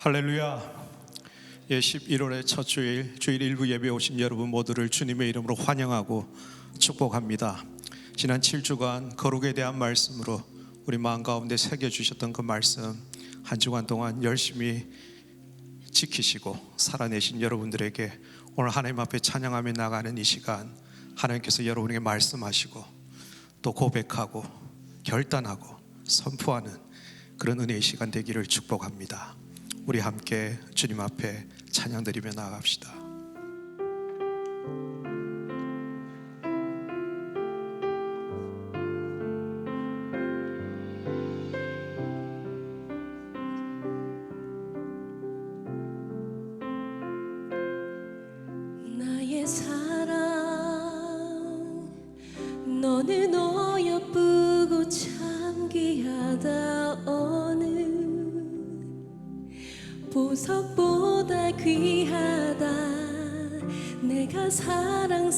할렐루야. 예, 11월의 첫 주일, 주일 일부 예배 오신 여러분 모두를 주님의 이름으로 환영하고 축복합니다. 지난 7주간 거룩에 대한 말씀으로 우리 마음 가운데 새겨 주셨던 그 말씀 한 주간 동안 열심히 지키시고 살아내신 여러분들에게 오늘 하나님 앞에 찬양하며 나가는 이 시간 하나님께서 여러분에게 말씀하시고 또 고백하고 결단하고 선포하는 그런 은혜의 시간 되기를 축복합니다. 우리 함께 주님 앞에 찬양 드리며 나아갑시다. 너는 어여쁘고 참 귀하다 보석보다 귀하다. 내가 사랑스럽지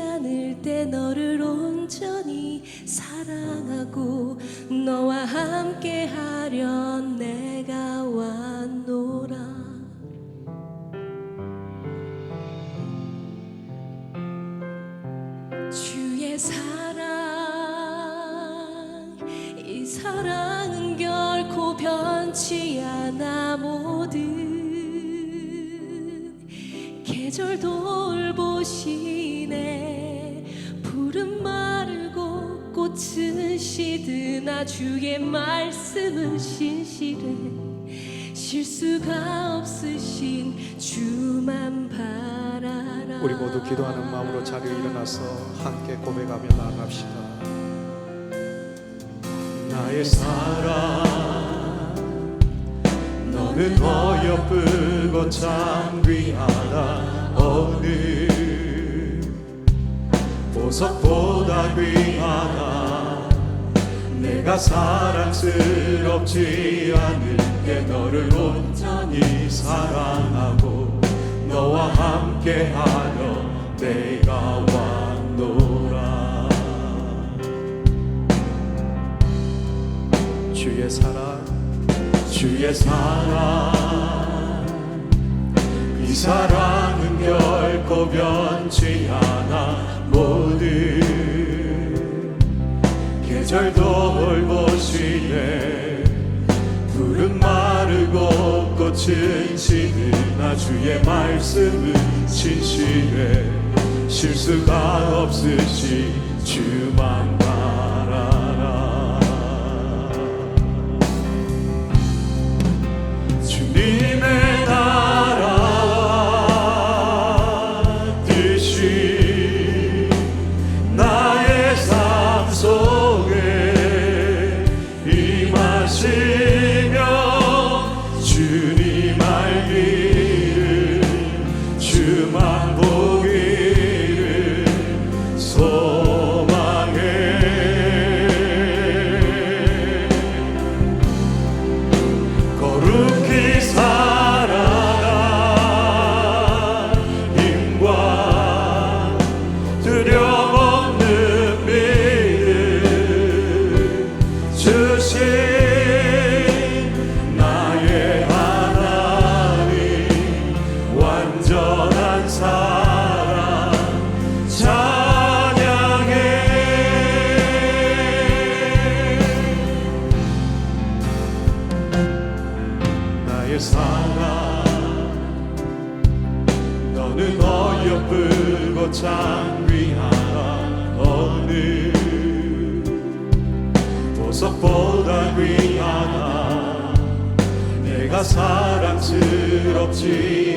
않을 때 너를 온전히 사랑하고 너와 함께 하려 내가 변치 않아 모든 계절 돌보시네. 푸른 마르고 꽃은 시드나 주의 말씀은 신실해. 실수가 없으신 주만 바라라. 우리 모두 기도하는 마음으로 자리에 일어나서 함께 고백하며 나아갑시다. 나의 사랑 너는 어여쁘고 참 귀하다. 어느 보석보다 귀하다. 내가 사랑스럽지 않을 때 너를 온전히 사랑하고 너와 함께하려 내가 왔노라. 주의 사랑 주의 사랑. 이 사랑은 결코 변치 않아. 모든 계절 돌보시네. 푸른 마르고 꽃은 지느나 주의 말씀은 진실해. 실수가 없으시 주만 바 사랑. 너는 어여쁘고 참 귀하다 어느 보석보다 귀하다. 내가 사랑스럽지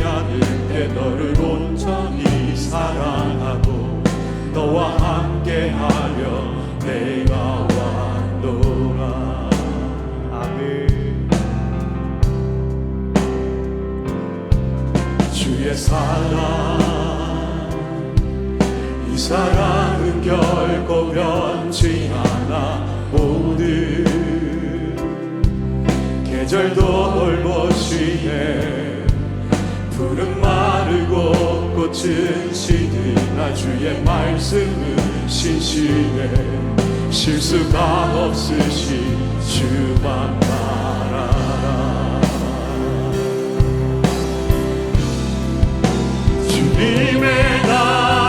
않을 때 너를 온전히 사랑하고 변치 않아 오늘 계절도 얼버시네 푸른 마르고 꽃은 시들나 주의 말씀은 신실해. 실수가 없으시 주만 알아라. 주님의 나